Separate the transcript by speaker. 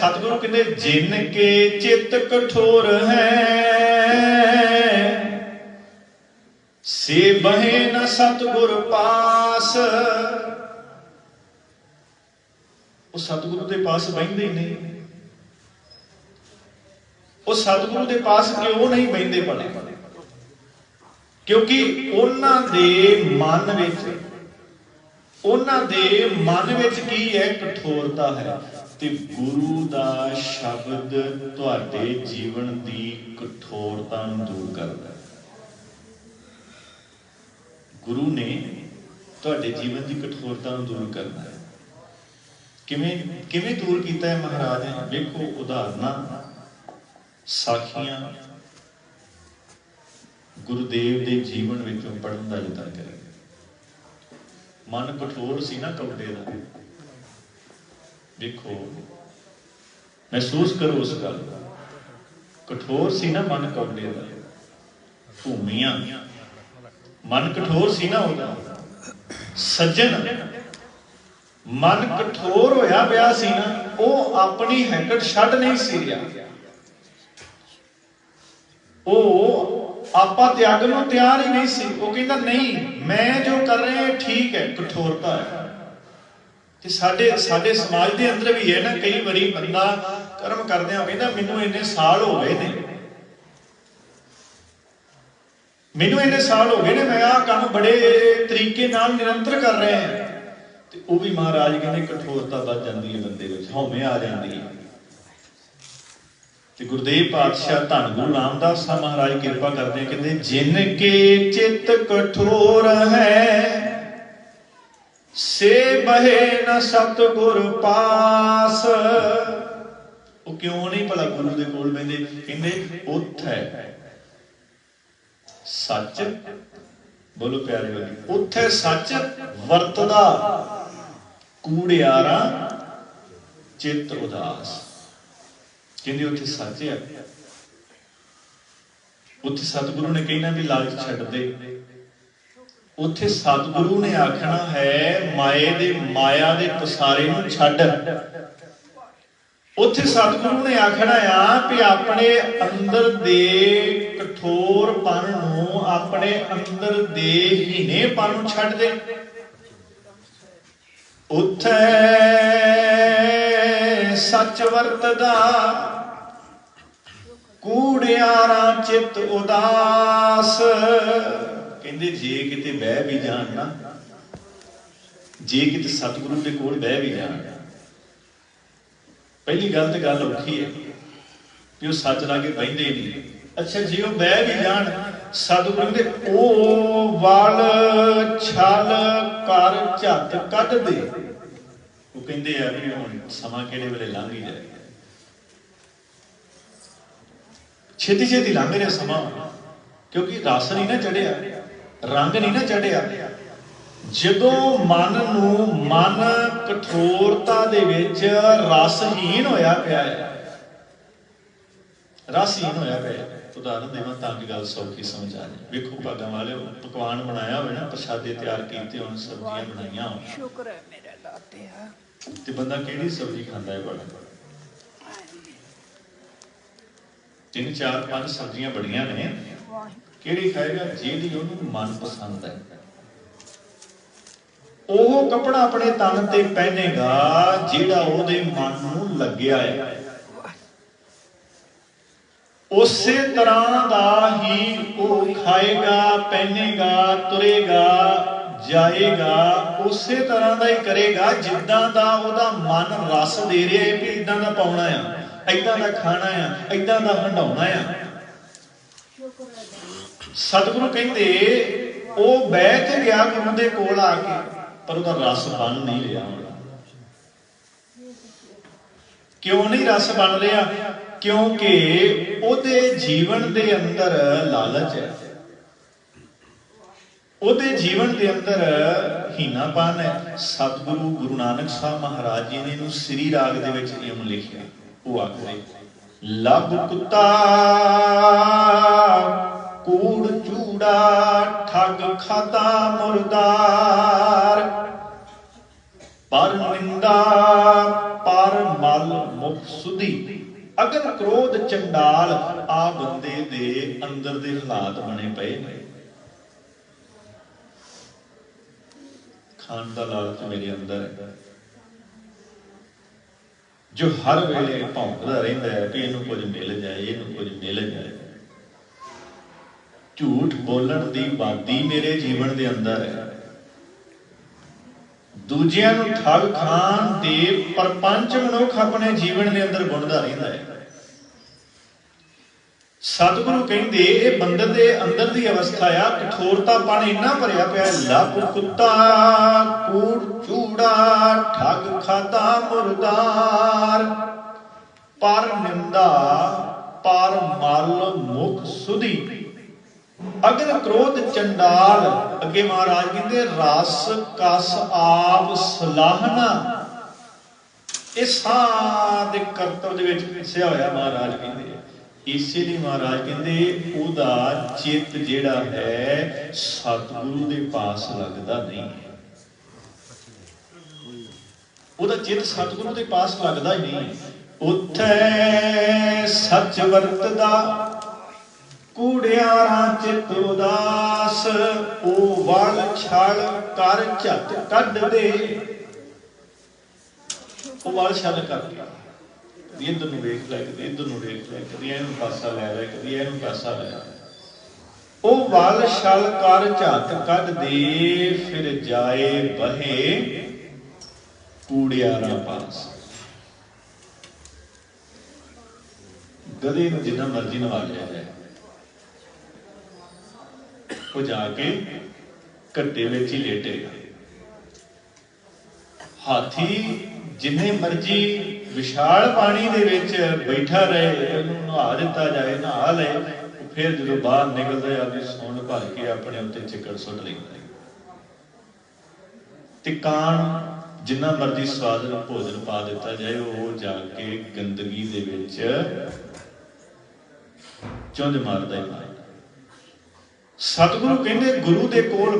Speaker 1: ਸਤਿਗੁਰੂ ਕਹਿੰਦੇ, ਜਿਨ ਕੇ ਚਿੱਤ ਕਠੋਰ ਹੈ, ਸੇ ਬਹਿ ਨ ਸਤਿਗੁਰ ਪਾਸ। ਉਹ ਸਤਿਗੁਰੂ ਦੇ ਪਾਸ ਬਹਿੰਦੇ ਹੀ ਨਹੀਂ ਉਹ ਸਤਿਗੁਰੂ ਦੇ ਪਾਸ ਕਿਉਂ ਨਹੀਂ ਬਹਿੰਦੇ ਭਲੇ? ਕਿਉਂਕਿ ਉਹਨਾਂ ਦੇ ਮਨ ਵਿੱਚ, ਉਹਨਾਂ ਦੇ ਮਨ ਵਿੱਚ ਕੀ ਹੈ? ਕਠੋਰਤਾ ਹੈ। ਤੇ ਗੁਰੂ ਦਾ ਸ਼ਬਦ ਤੁਹਾਡੇ ਜੀਵਨ ਦੀ ਕਠੋਰਤਾ ਨੂੰ ਦੂਰ ਕਰਦਾ ਹੈ। ਗੁਰੂ ਨੇ ਤੁਹਾਡੇ ਜੀਵਨ ਦੀ ਕਠੋਰਤਾ ਨੂੰ ਦੂਰ ਕਰਨਾ ਹੈ। ਕਿਵੇਂ ਕਿਵੇਂ ਦੂਰ ਕੀਤਾ ਹੈ ਮਹਾਰਾਜ ਨੇ? ਵੇਖੋ ਉਦਾਹਰਨਾਂ। ਸਾਖੀਆਂ ਗੁਰਦੇਵ ਦੇ ਜੀਵਨ ਵਿੱਚੋਂ ਪੜਨ ਦਾ ਯਤਨ ਕਰੀਏ ਮਨ ਕਠੋਰ ਸੀ ਨਾ ਕੌਡੇ ਦਾ। ਦੇਖੋ। ਮਹਿਸੂਸ ਕਰੋ ਉਸ ਗੱਲ ਕਠੋਰ ਸੀ ਨਾ ਮਨ ਕੌਡੇ ਦਾ। ਭੂਮੀਆਂ। ਮਨ ਕਠੋਰ ਸੀ ਨਾ ਉਹਦਾ। ਸੱਜਣ। ਮਨ ਕਠੋਰ ਹੋਇਆ ਪਿਆ ਸੀ ਨਾ, ਉਹ ਆਪਣੀ ਹੈਕਟ ਛੱਡ ਨਹੀਂ ਸੀ ਰਿਹਾ। ਉਹ ਆਪਾਂ ਤਿਆਗ ਨੂੰ ਤਿਆਰ ਹੀ ਨਹੀਂ ਸੀ। ਉਹ ਕਹਿੰਦਾ, ਨਹੀਂ, ਮੈਂ ਜੋ ਕਰ ਰਿਹਾ ਠੀਕ ਹੈ, ਕਠੋਰਤਾ ਹੈ। ਤੇ ਸਾਡੇ ਸਾਡੇ ਸਮਾਜ ਦੇ ਅੰਦਰ ਵੀ ਹੈ ਨਾ, ਕਈ ਵਾਰੀ ਬੰਦਾ ਕਰਮ ਕਰਦਿਆਂ ਕਹਿੰਦਾ ਮੈਨੂੰ ਇੰਨੇ ਸਾਲ ਹੋ ਗਏ ਨੇ। ਮੈਨੂੰ ਇੰਨੇ ਸਾਲ ਹੋ ਗਏ ਨੇ, ਮੈਂ ਆਹ ਕੰਮ ਬੜੇ ਤਰੀਕੇ ਨਾਲ ਨਿਰੰਤਰ ਕਰ ਰਿਹਾ ਹਾਂ। ਤੇ ਉਹ ਵੀ ਮਹਾਰਾਜ ਕਹਿੰਦੇ ਕਠੋਰਤਾ ਵੱਧ ਜਾਂਦੀ ਹੈ ਬੰਦੇ ਵਿੱਚ, ਹਉਮੈ ਆ ਜਾਂਦੀ ਹੈ। ਤੇ ਗੁਰਦੇਵ ਪਾਤਸ਼ਾਹ ਧੰਨ ਗੁਰੂ ਰਾਮਦਾਸ ਸਾਹਿਬ ਮਹਾਰਾਜ ਕਿਰਪਾ ਕਰਦੇ ਕਹਿੰਦੇ, ਜਿਨ ਕੇ ਚਿੱਤ ਕਠੋਰ ਹੈ ਸੇ ਬਹਿ ਨ ਸਤਗੁਰ ਪਾਸ। ਉਹ ਕਿਉਂ ਨਹੀਂ ਭਲਾ ਗੁਰੂ ਦੇ ਕੋਲ ਬੈਂਦੇ ਕਹਿੰਦੇ, ਉਥ ਹੈ ਸੱਚ, ਬੋਲੋ ਪਿਆਰੇ ਵਾਲੀ ਉਥੇ ਸੱਚ ਵਰਤਦਾ ਕੂੜਿਆਰਾ, ਚਿੱਤ ਉਦਾਸ। ਕਹਿੰਦੇ, ਉੱਥੇ ਸੱਚ ਹੈ। ਉੱਥੇ ਸਤਿਗੁਰੂ ਨੇ ਕਹਿਣਾ ਵੀ ਲਾਲਚ ਛੱਡ ਦੇ। ਉੱਥੇ ਸਤਿਗੁਰੂ ਨੇ ਆਖਣਾ ਹੈ, ਮਾਏ ਦੇ ਮਾਇਆ ਦੇ ਪਸਾਰੇ ਨੂੰ ਛੱਡ। ਉੱਥੇ ਸਤਿਗੁਰੂ ਨੇ ਆਖਣਾ ਆ ਵੀ ਆਪਣੇ ਅੰਦਰ ਦੇ ਕਠੋਰਪਨ ਨੂੰ ਆਪਣੇ ਅੰਦਰ ਦੇ ਹੀਨੇਪਨ ਨੂੰ ਛੱਡ ਦੇ। ਉੱਥੇ ਸੱਚ ਵਰਤਦਾ, ਕੂੜਿਆਰਾ ਚਿੱਤ ਉਦਾਸ। ਕਹਿੰਦੇ ਜੇ ਕਿਤੇ ਬਹਿ ਵੀ ਜਾਣ ਨਾ, ਜੇ ਕਿਤੇ ਸਤਿਗੁਰੂ ਦੇ ਕੋਲ ਬਹਿ ਵੀ ਜਾਣ। ਪਹਿਲੀ ਗੱਲ ਤੇ ਗੱਲ ਔਖੀ ਹੈ ਕਿ ਉਹ ਸੱਚ ਲਾਗੇ ਕੇ ਬਹਿੰਦੇ ਨਹੀਂ। ਅੱਛਾ, ਜੇ ਉਹ ਬਹਿ ਵੀ ਜਾਣ, ਸਤਿਗੁਰੂ ਦੇ ਉਹ ਵਾਲ ਛਲ ਕਰ ਝੱਤ ਕੱਢ ਦੇ। ਉਹ ਕਹਿੰਦੇ ਆ ਵੀ ਹੁਣ ਸਮਾਂ ਕਿਹੜੇ ਵੇਲੇ ਲੰਘ ਹੀ ਜਾਏ ਛੇਤੀ ਛੇਤੀ ਲੰਘ ਰਿਹਾ ਸਮਾਂ। ਕਿਉਂਕਿ ਰਸ ਨਹੀਂ ਨਾ ਚੜਿਆ। ਰੰਗ ਨਹੀਂ ਨਾ ਚੜਿਆ। ਜਦੋਂ ਮਨ ਨੂੰ ਮਨ ਕਠੋਰਤਾ ਦੇ ਵਿੱਚ ਰਸਹੀਨ ਹੋਇਆ ਪਿਆ ਹੈ। ਰਸਹੀਨ ਹੋਇਆ ਪਿਆ ਉਦਾਹਰਨ ਦੇਵਾਂ ਤਾਂ ਕਿ ਗੱਲ ਸੌਖੀ ਸਮਝ ਆ ਜਾਏ। ਵੇਖੋ ਭਾਗਾਂ ਵਾਲੇ ਪਕਵਾਨ ਬਣਾਇਆ ਹੋਵੇ ਨਾ ਪ੍ਰਸ਼ਾਦੇ ਤਿਆਰ ਕੀਤੇ ਹੋਣ ਸਬਜ਼ੀਆਂ ਬਣਾਈਆਂ ਹੋਣ।
Speaker 2: ਸ਼ੁਕਰ ਹੈ ਮੇਰੇ ਦਾਤਿਆ
Speaker 1: ਤੇ ਬੰਦਾ ਕਿਹੜੀ ਸਬਜ਼ੀ ਖਾਂਦਾ ਹੈ ਬੜਾ ਤਿੰਨ ਚਾਰ ਪੰਜ ਸਬਜ਼ੀਆਂ ਬੜੀਆਂ ਨੇ। ਕਿਹੜੀ ਖਾਏਗਾ ਜਿਹੜੀ ਉਹਨੂੰ ਮਨ ਪਸੰਦ ਹੈ ਉਹ ਕੱਪੜਾ ਆਪਣੇ ਤਨ ਤੇ ਪਹਿਨੇਗਾ, ਜਿਹੜਾ ਉਹਦੇ ਮਨ ਨੂੰ ਲੱਗਿਆ ਹੈ। ਉਸੇ ਤਰ੍ਹਾਂ ਦਾ ਹੀ ਉਹ ਖਾਏਗਾ, ਪਹਿਨੇਗਾ, ਤੁਰੇਗਾ, ਜਾਏਗਾ, ਉਸੇ ਤਰ੍ਹਾਂ ਦਾ ਹੀ ਕਰੇਗਾ, ਜਿੱਦਾਂ ਦਾ ਉਹਦਾ ਮਨ ਰਸ ਦੇ ਰਿਹਾ ਹੈ ਵੀ ਇਦਾਂ ਦਾ ਪਾਉਣਾ ਆ ਇਦਾਂ ਦਾ ਖਾਣਾ ਆ ਇਦਾਂ ਦਾ ਹੰਡਾਉਣਾ ਆ। ਸਤਿਗੁਰੂ ਕਹਿੰਦੇ, ਉਹ ਬਹਿ ਕੇ ਗਿਆ ਗੁਰੂ ਦੇ ਕੋਲ ਆ ਕੇ, ਪਰ ਉਹਦਾ ਰਸ ਬਣ ਨਹੀਂ ਰਿਹਾ ਕਿਉਂ ਨਹੀਂ ਰਸ ਬਣ ਰਿਹਾ? ਕਿਉਂਕਿ ਉਹਦੇ ਜੀਵਨ ਦੇ ਅੰਦਰ ਲਾਲਚ ਹੈ। ਉਹਦੇ ਜੀਵਨ ਦੇ ਅੰਦਰ ਹੀਨਾਪਨ ਹੈ। ਸਤਿਗੁਰੂ ਗੁਰੂ ਨਾਨਕ ਸਾਹਿਬ ਮਹਾਰਾਜ ਜੀ ਨੇ ਇਹਨੂੰ ਸ੍ਰੀ ਰਾਗ ਦੇ ਵਿੱਚ ਇਉਂ ਲਿਖਿਆ। ਉਹ ਆਖਦੇ ਲਬ ਕੁੱਤਾ ਕੂੜ ਚੂੜਾ, ਠੱਗ ਖਾਤਾ ਮੁਰਦਾਰ। ਪਰ ਨਿੰਦਾ, ਪਰ ਮਲ ਮੁਖ ਸੁਧੀ। ਅਗਨ ਕ੍ਰੋਧ ਚੰਡਾਲ ਆ ਬੰਦੇ ਦੇ ਅੰਦਰ ਦੇ ਹਾਲਾਤ ਬਣੇ ਪਏ ਨੇ। ਖਾਣ ਦਾ ਲਾਲਚ ਮੇਰੇ ਅੰਦਰ ਹੈ। ਜੋ ਹਰ ਵੇਲੇ ਭੌਂਕਦਾ ਰਹਿੰਦਾ ਹੈ ਕਿ ਇਹਨੂੰ ਕੁਝ ਮਿਲ ਜਾਏ, ਇਹਨੂੰ ਕੁਝ ਮਿਲ ਜਾਏ। ਝੂਠ ਬੋਲਣ ਦੀ ਬਾਦੀ ਮੇਰੇ ਜੀਵਨ ਦੇ ਅੰਦਰ ਹੈ। ਦੂਜਿਆਂ ਨੂੰ ਠੱਗ ਖਾਣ ਤੇ ਪਰਪੰਚ ਮਨੁੱਖ ਆਪਣੇ ਜੀਵਨ ਦੇ ਅੰਦਰ ਬੁਣਦਾ ਰਹਿੰਦਾ ਹੈ। ਸਤਿਗੁਰੂ ਕਹਿੰਦੇ, ਇਹ ਬੰਦੇ ਦੇ ਅੰਦਰ ਦੀ ਅਵਸਥਾ ਆ ਕਠੋਰਤਾਪਣ ਇੰਨਾ ਭਰਿਆ ਪਿਆ ਲੱਭ ਕੁੱਤਾ, ਕੂੜ ਚੂੜਾ, ਠੱਗ ਖਾਦਾ ਮੁਰਦਾਰ। ਪਰ ਨਿੰਦਾ, ਪਰ ਮਲ ਮੁਖ ਸੁਧੀ। ਅਗਰ ਕ੍ਰੋਧ ਚੰਡਾਲ। ਅੱਗੇ ਮਹਾਰਾਜ ਕਹਿੰਦੇ, ਰਸ ਕਸ ਆਪ ਸਲਾਹਨਾ। ਇਹ ਸਾਰੇ ਕਰਤਵ ਦੇ ਵਿੱਚ ਦੱਸਿਆ ਹੋਇਆ ਮਹਾਰਾਜ ਕਹਿੰਦੇ। ਇਸੇ ਲਈ ਮਹਾਰਾਜ ਕਹਿੰਦੇ, ਉਹਦਾ ਚਿੱਤ ਜਿਹੜਾ ਹੈ, ਸਤਿਗੁਰੂ ਦੇ ਪਾਸ ਲੱਗਦਾ ਨਹੀਂ ਹੈ। ਉਹਦਾ ਚਿੱਤ ਸਤਿਗੁਰੂ ਦੇ ਪਾਸ ਲੱਗਦਾ ਹੀ ਨਹੀਂ ਉੱਥੇ ਸੱਚ ਵਰਤਦਾ ਕੂੜਿਆਰਾਂ ਚਿਤ ਉਦਾਸ, ਉਹ ਵਲ ਛਲ ਕਰ ਝੱਟ ਕੱਢ ਦੇ। ਉਹ ਵਲ ਛਲ ਕਰ ਕਦੀ ਇੱਧਰ ਨੂੰ ਵੇਖ ਲੈ, ਕਦੀ ਇੱਧਰ ਨੂੰ ਵੇਖ ਲੈ, ਕਦੀ ਇਹਨੂੰ ਪਾਸਾ ਲੈ ਲੈ, ਕਦੀ ਇਹਨੂੰ ਪਾਸਾ ਲੈ ਲੈ। ਉਹ ਵਲ ਛਲ ਕਰ ਝੱਟ ਕੱਢ ਦੇ, ਫਿਰ ਜਾਏ ਬਹੇ ਕੂੜਿਆਰਾਂ ਪਾਸ। ਗਧੇ ਨੂੰ ਜਿੰਨਾ ਮਰਜ਼ੀ ਨਵਾ ਲਿਆ ਉਹ ਜਾ ਕੇ ਘੱਟੇ ਵਿੱਚ ਹੀ ਲੇਟੇਗਾ। ਹਾਥੀ ਜਿੰਨੇ ਮਰਜ਼ੀ ਵਿਸ਼ਾਲ ਪਾਣੀ ਦੇ ਵਿੱਚ ਬੈਠਾ ਰਹੇ, ਉਹਨੂੰ ਨਹਾ ਦਿੱਤਾ ਜਾਏ, ਨਹਾ ਲਏ ਫਿਰ ਜਦੋਂ ਬਾਹਰ ਨਿਕਲਦਾ ਹੈ ਆਪਣੀ ਸੌਣ ਭਰ ਕੇ ਆਪਣੇ ਉੱਤੇ ਚਿੱਕੜ ਸੁੱਟ ਲੈਂਦਾ ਹੈ। ਤੇ ਕਾਣ ਜਿੰਨਾ ਮਰਜ਼ੀ ਸਵਾਦ ਨਾਲ ਭੋਜਨ ਪਾ ਦਿੱਤਾ ਜਾਏ, ਉਹ ਜਾ ਕੇ ਗੰਦਗੀ ਦੇ ਵਿੱਚ ਚੁੰਝ ਮਾਰਦਾ ਹੀ। ਮਾਰਦਾ ਸਤਿਗੁਰੂ ਕਹਿੰਦੇ ਗੁਰੂ ਦੇ ਕੋਲ